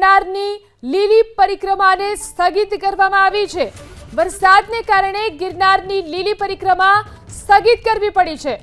ગિરનારની લીલી પરિક્રમાને સ્થગિત કરવામાં આવી છે. વરસાદને કારણે ગિરનારની લીલી પરિક્રમા સ્થગિત કરવી પડી છે.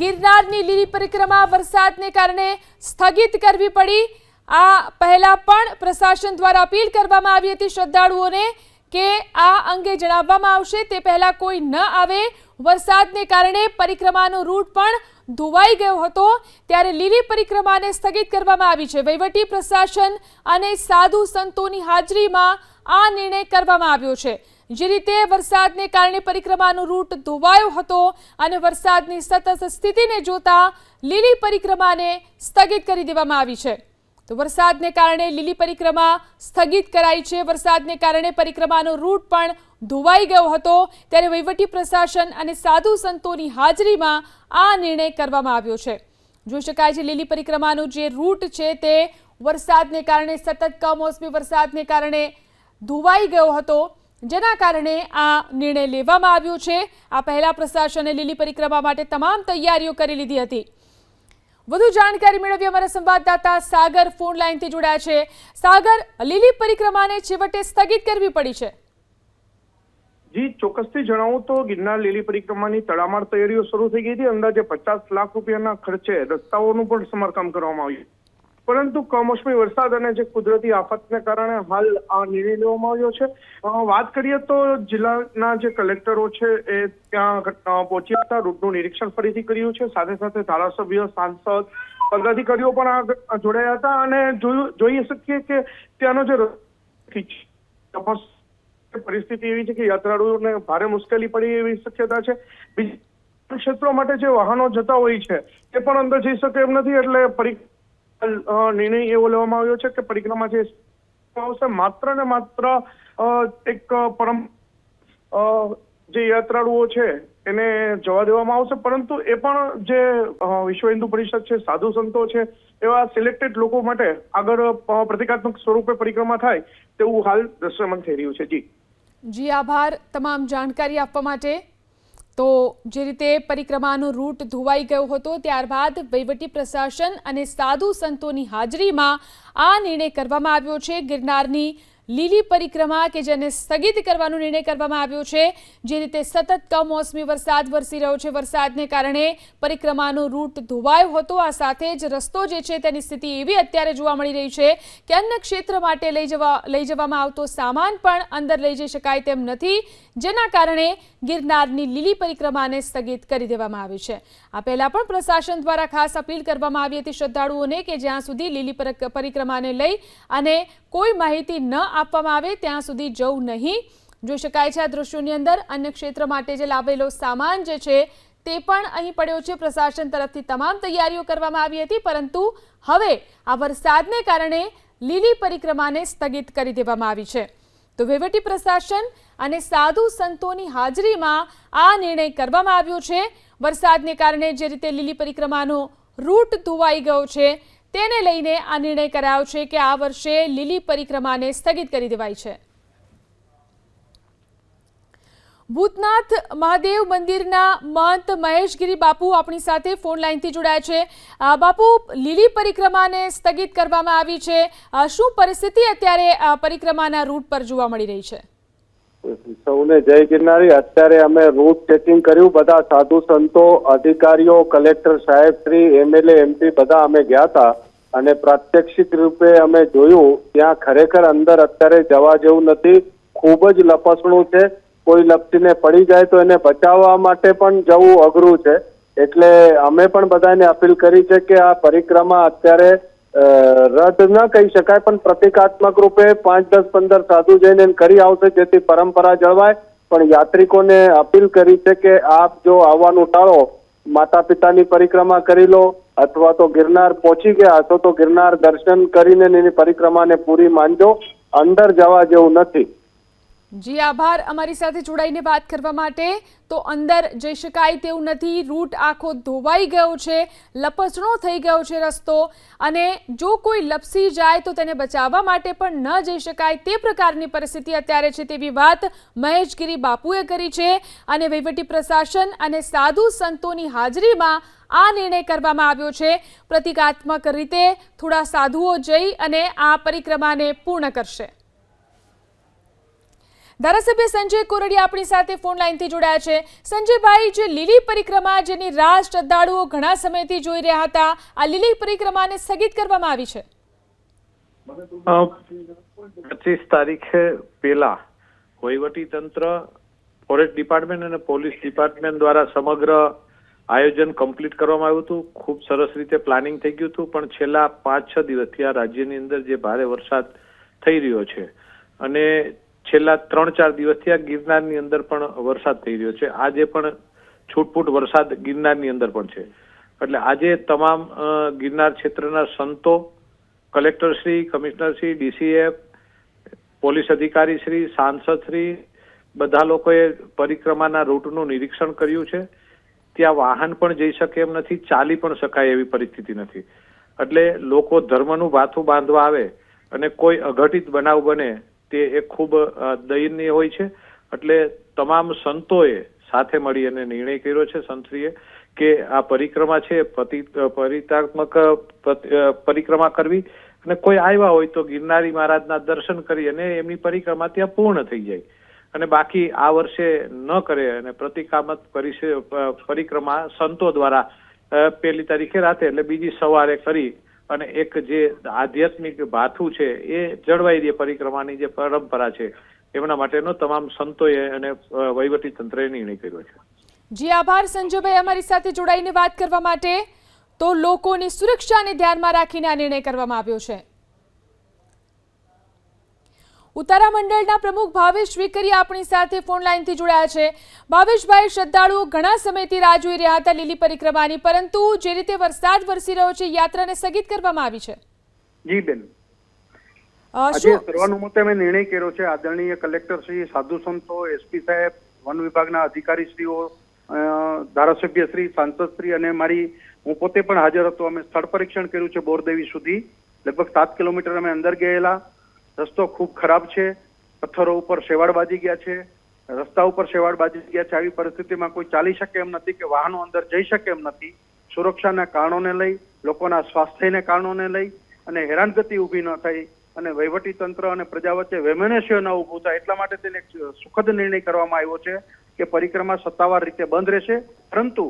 ગિરનારની લીલી પરિક્રમા વરસાદને કારણે સ્થગિત કરવી પડી. આ પહેલા પણ પ્રશાસન દ્વારા અપીલ કરવામાં આવી હતી શ્રદ્ધાળુઓને કે આ અંગે જણાવવામાં આવશે. તે પહેલા કોઈ ન આવે. વરસાદને કારણે પરિક્રમાનો રૂટ પણ ધોવાઈ ગયો હતો ત્યારે લીલી પરિક્રમાને સ્થગિત કરવામાં આવી છે. વહીવટી પ્રશાસન અને સાધુ સંતોની હાજરીમાં આ નિર્ણય કરવામાં આવ્યો છે. જે રીતે વરસાદને કારણે પરિક્રમાનો રૂટ ધોવાયો હતો અને વરસાદની સતત સ્થિતિને જોતા લીલી પરિક્રમાને સ્થગિત કરી દેવામાં આવી છે. તો વરસાદને કારણે લીલી પરિક્રમા સ્થગિત કરાઈ છે. વરસાદને કારણે પરિક્રમાનો રૂટ પણ ધોવાઈ ગયો હતો. ત્યારે વહીવટી પ્રશાસન અને સાધુ સંતોની હાજરીમાં આ નિર્ણય કરવામાં આવ્યો છે. જોઈ શકાય છે, લીલી પરિક્રમાનો જે રૂટ છે તે વરસાદને કારણે સતત કમોસમી વરસાદને કારણે ધોવાઈ ગયો હતો. જેના કારણે આ નિર્ણય લેવામાં આવ્યો છે. આ પહેલા પ્રશાસને લીલી પરિક્રમા માટે તમામ તૈયારીઓ કરી લીધી હતી. વધુ જાણકારી મેળવી અમારા સંવાદદાતા સાગર ફોન લાઈનથી જોડાયા છે. સાગર, લીલી પરિક્રમાને છેવટે સ્થગિત કરવી પડી છે. જી, ચોક્કસથી જણાવું તો ગિરનાર લીલી પરિક્રમાની તડામાર તૈયારીઓ શરૂ થઈ ગઈ હતી. અંદાજે પચાસ લાખ રૂપિયાના ખર્ચે રસ્તાઓનું પણ સમારકામ કરવામાં આવ્યું. પરંતુ કમોસમી વરસાદ અને જે કુદરતી આફતને કારણે હાલ આ નિર્ણય લેવામાં આવ્યો છે. વાત કરીએ તો જિલ્લાના જે કલેક્ટરો છે એ ત્યાં પહોંચ્યા હતા. રૂટનું નિરીક્ષણ ફરીથી કર્યું છે. સાથે સાથે ધારાસભ્ય, સાંસદ, પદાધિકારીઓ પણ જોડાયા હતા અને જોઈ શકીએ કે ત્યાંનો જે તપાસ પરિસ્થિતિ એવી છે કે યાત્રાળુઓને ભારે મુશ્કેલી પડી એવી શક્યતા છે. બીજા ક્ષેત્રો માટે જે વાહનો જતા હોય છે, એ પણ અંદર જઈ શકે એમ નથી એટલે પરી નિર્ણય એવો લેવામાં આવ્યો છે કે પરિક્રમા જે આવશે માત્ર ને માત્ર એક પરમ જે યાત્રાળુઓ છે, એને જવા દેવામાં આવશે. પરંતુ એ પણ જે વિશ્વ હિન્દુ પરિષદ છે, સાધુ સંતો છે, એવા સિલેક્ટેડ લોકો માટે આગળ પ્રતિકાત્મક સ્વરૂપે પરિક્રમા થાય તેવું હાલ દ્રશ્યમાન થઈ રહ્યું છે. જી. જી, આભાર. તમામ જાણકારી આપવા માટે તો જે રીતે પરિક્રમાનો રૂટ ધોવાઈ ગયો હતો, ત્યારબાદ વહીવટી પ્રશાસન અને સાધુ સંતોની હાજરીમાં આ નિર્ણય કરવામાં આવ્યો છે. ગિરનારની લીલી પરિક્રમા કે જેને સ્થગિત કરવાનો નિર્ણય કરવામાં આવ્યો છે, જે રીતે સતત કમોસમી વરસાદ વરસી રહ્યો છે. વરસાદને કારણે પરિક્રમાનો રૂટ ધોવાયો હતો. આ સાથે જ રસ્તો જે છે તેની સ્થિતિ એવી અત્યારે જોવા મળી રહી છે કે અન્ય ક્ષેત્ર માટે લઈ જવા, લઈ જવામાં આવતો સામાન પણ અંદર લઈ જઈ શકાય તેમ નથી, જેના કારણે ગિરનારની લીલી પરિક્રમાને સ્થગિત કરી દેવામાં આવી છે. આ પહેલા પણ પ્રશાસન દ્વારા ખાસ અપીલ કરવામાં આવી હતી શ્રદ્ધાળુઓને કે જ્યાં સુધી લીલી પરિક્રમાને લઈ અને કોઈ માહિતી ન આપવામાં આવે, ત્યાં સુધી જવું નહીં. જોઈ શકાય છે આ દ્રશ્યોની અંદર અન્ય ક્ષેત્ર માટે જે લાવેલો સામાન જે છે તે પણ અહીં પડ્યો છે. પ્રશાસન તરફથી તમામ તૈયારીઓ કરવામાં આવી હતી, પરંતુ હવે આ વરસાદને કારણે લીલી પરિક્રમાને સ્થગિત કરી દેવામાં આવી છે. તો વહીવટી પ્રશાસન અને સાધુ સંતોની હાજરીમાં આ નિર્ણય કરવામાં આવ્યો છે. વરસાદને કારણે જે રીતે લીલી પરિક્રમાનો રૂટ ધોવાઈ ગયો છે, તેને લઈને આ નિર્ણય કરાયો છે કે આ વર્ષે લીલી પરિક્રમાને સ્થગિત કરી દેવાઈ છે. ભૂતનાથ મહાદેવ મંદિરના મહંત મહેશગીરી બાપુ આપણી સાથે ફોન લાઈનથી જોડાયા છે. બાપુ, લીલી પરિક્રમાને સ્થગિત કરવામાં આવી છે. શું પરિસ્થિતિ અત્યારે પરિક્રમાના રૂટ પર જોવા મળી રહી છે? સૌને જય ગિરનારી. અત્યારે અમે રૂટ ચેકિંગ કર્યું. બધા સાધુ સંતો, અધિકારીઓ કલેક્ટર સાહેબ, શ્રી, એમએલએ, એમપી બધા અમે ગયા હતા અને પ્રાત્યક્ષિક રૂપે અમે જોયું, ત્યાં ખરેખર અંદર અત્યારે જવા જેવું નથી. ખૂબ જ લપસણું છે. કોઈ લપસીને પડી જાય તો એને બચાવવા માટે પણ જવું અઘરું છે. એટલે અમે પણ બધાને અપીલ કરી છે કે આ પરિક્રમા અત્યારે રદ ન કહી શકાય, પણ પ્રતિકાત્મક રૂપે પાંચ, દસ, પંદર સાધુ જઈને કરી આવશે, જેથી પરંપરા જળવાય. પણ યાત્રિકોને અપીલ કરી છે કે આપ જો આવવાનું ટાળો માતા પિતાની પરિક્રમા કરી લો, અથવા તો ગિરનાર પહોંચી ગયા હશો તો ગિરનાર દર્શન કરીને એની પરિક્રમાને પૂરી માનજો, અંદર જવા જેવું નથી. જી, આભાર. અમારી સાથે જોડાઈને વાત કરવા માટે તો અંદર જઈ શકાય તેવું નથી. રૂટ આખો ધોવાઈ ગયો છે, લપસણો થઈ ગયો છે રસ્તો અને જો કોઈ લપસી જાય તો તેને બચાવવા માટે પણ ન જઈ શકાય તે પ્રકારની પરિસ્થિતિ અત્યારે છે તેવી વાત મહેશગીરી બાપુએ કરી છે અને વહીવટી પ્રશાસન અને સાધુ સંતોની હાજરીમાં આ નિર્ણય કરવામાં આવ્યો છે. પ્રતિકાત્મક રીતે થોડા સાધુઓ જઈ અને આ પરિક્રમાને પૂર્ણ કરશે. ધારાસભ્ય સંજય કોરડિયા આપણી સાથે ફોન લાઈનથી જોડાયા છે. સંજયભાઈ, જે લીલી પરિક્રમા, જેની રાહ શ્રદ્ધાળુઓ ઘણા સમયથી જોઈ રહ્યા હતા, આ લીલી પરિક્રમાને સ્થગિત કરવામાં આવી છે. પચીસ તારીખે પેલા વહીવટી તંત્ર, ફોરેસ્ટ ડિપાર્ટમેન્ટ અને પોલીસ ડિપાર્ટમેન્ટ દ્વારા સમગ્ર આયોજન કમ્પ્લીટ કરવામાં આવ્યું હતું. ખૂબ સરસ રીતે પ્લાનિંગ થઈ ગયું હતું, પણ છેલ્લા પાંચ છ દિવસથી આ રાજ્યની અંદર જે ભારે વરસાદ થઈ રહ્યો છે. અને છેલ્લા ત્રણ ચાર દિવસથી આ ગિરનારની અંદર પણ વરસાદ થઈ રહ્યો છે. આજે પણ છૂટપૂટ વરસાદ ગિરનારની અંદર પણ છે. એટલે આજે તમામ ગિરનાર ક્ષેત્રના સંતો કલેક્ટરશ્રી કમિશનરશ્રી ડીસીએફ, પોલીસ અધિકારી શ્રી, સાંસદ શ્રી, બધા લોકોએ પરિક્રમાના રૂટનું નિરીક્ષણ કર્યું છે. ત્યાં વાહન પણ જઈ શકે એમ નથી, ચાલી પણ શકાય એવી પરિસ્થિતિ નથી. એટલે લોકો ધર્મનું ભાથું બાંધવા આવે અને કોઈ અઘટિત બનાવ બને તે એ ખૂબ દયનીય હોય છે. એટલે તમામ સંતોએ સાથે મળી અને નિર્ણય કર્યો છે સંતશ્રીએ કે આ પરિક્રમા છે પરિતાત્મક પરિક્રમા કરવી. અને કોઈ આવ્યા હોય તો ગિરનારી મહારાજના દર્શન કરી અને એમની પરિક્રમા ત્યાં પૂર્ણ થઈ જાય. અને બાકી આ વર્ષે ન કરે અને પ્રતિકામત પરિક્રમા સંતો દ્વારા પહેલી તારીખે રાતે એટલે બીજી સવારે કરી અને એક જે આધ્યાત્મિક ભાથું છે, એ જળવાઈ દે પરિક્રમાની જે પરંપરા છે, એમના માટેનો તમામ સંતોએ અને વહીવટી તંત્રએ નિર્ણય કર્યો છે. જી આભાર, સંજુભાઈ અમારી સાથે જોડાઈને વાત કરવા માટે. તો લોકોની સુરક્ષાને ધ્યાનમાં રાખીને આ નિર્ણય કરવામાં આવ્યો છે. ઉતારા મંડળના પ્રમુખ ભાવેશ વિકરી આપણી સાથે ફોન લાઈનથી જોડાયા છે. ભાવેશભાઈ શ્રદ્ધાળુઓ ઘણા સમયથી રાહ જોઈ રહ્યા હતા લીલી પરિક્રમાની પરંતુ જે રીતે વરસાદ વરસી રહ્યો છે યાત્રાને સ્થગિત કરવામાં આવી છે. જી બેન. આજે સર્વાનુમતે અમે નિર્ણય કર્યો છે આદરણીય કલેક્ટર શ્રી સાધુ સંતો એસપી સાહેબ વન વિભાગના અધિકારી શ્રીઓ ધારાસભ્ય શ્રી સાંસદ શ્રી અને મારી હું પોતે પણ હાજર હતો. અમે સ્થળ પરીક્ષણ કર્યું છે બોરદેવી સુધી. લગભગ સાત કિલોમીટર અમે અંદર ગયેલા. રસ્તો ખૂબ ખરાબ છે, પથ્થરો ઉપર શેવાળ બાજી ગયા છે, રસ્તા ઉપર શેવાળ બાજી ગયા છે, આવી પરિસ્થિતિમાં કોઈ ચાલી શકે એમ નથી કે વાહનો અંદર જઈ શકે એમ નથી. સુરક્ષાના કારણોને લઈ, લોકોના સ્વાસ્થ્યને કારણોને લઈ અને હેરાનગતિ ઊભી ન થઈ અને વહીવટી તંત્ર અને પ્રજા વચ્ચે વેમેનેશિયો ન ઊભું થાય એટલા માટે તેને સુખદ નિર્ણય કરવામાં આવ્યો છે કે પરિક્રમા સત્તાવાર રીતે બંધ રહેશે, પરંતુ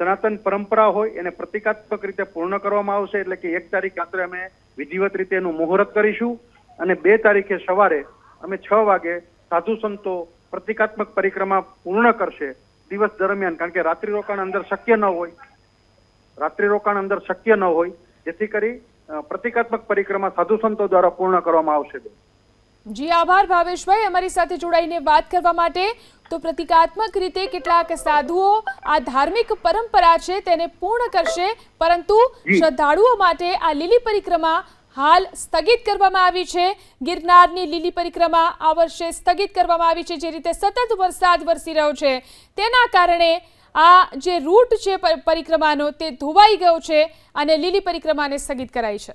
સનાતન પરંપરા હોય એને પ્રતિકાત્મક રીતે પૂર્ણ કરવામાં આવશે એટલે કે એક તારીખ રાત્રે અમે વિધિવત રીતે એનું મુહૂર્ત કરીશું. અને બે તારીખે સવારે અમે છ વાગે સાધુ સંતો પ્રતિકાત્મક પરિક્રમા પૂર્ણ કરશે દિવસ દરમિયાન કારણ કે રાત્રિ રોકાણ અંદર શક્ય ન હોય. રાત્રિ રોકાણ અંદર શક્ય ન હોય. જેથી કરી પ્રતિકાત્મક પરિક્રમા સાધુ સંતો દ્વારા પૂર્ણ કરવામાં આવશે. જી આભાર ભાવેશભાઈ. અમારી સાથે જોડાઈને વાત કરવા માટે તો પ્રતિકાત્મક રીતે કેટલાક સાધુઓ આ ધાર્મિક પરંપરા છે તેને પૂર્ણ કરશે પરંતુ શ્રદ્ધાળુઓ માટે આ લીલી પરિક્રમા હાલ સ્થગિત કરવામાં આવી છે. ગિરનારની લીલી પરિક્રમા આ વર્ષે સ્થગિત કરવામાં આવી છે. જે રીતે સતત વરસાદ વરસી રહ્યો છે, તેના કારણે આ જે રૂટ છે પરિક્રમાનો તે ધોવાઈ ગયો છે અને લીલી પરિક્રમાને સ્થગિત કરાઈ છે.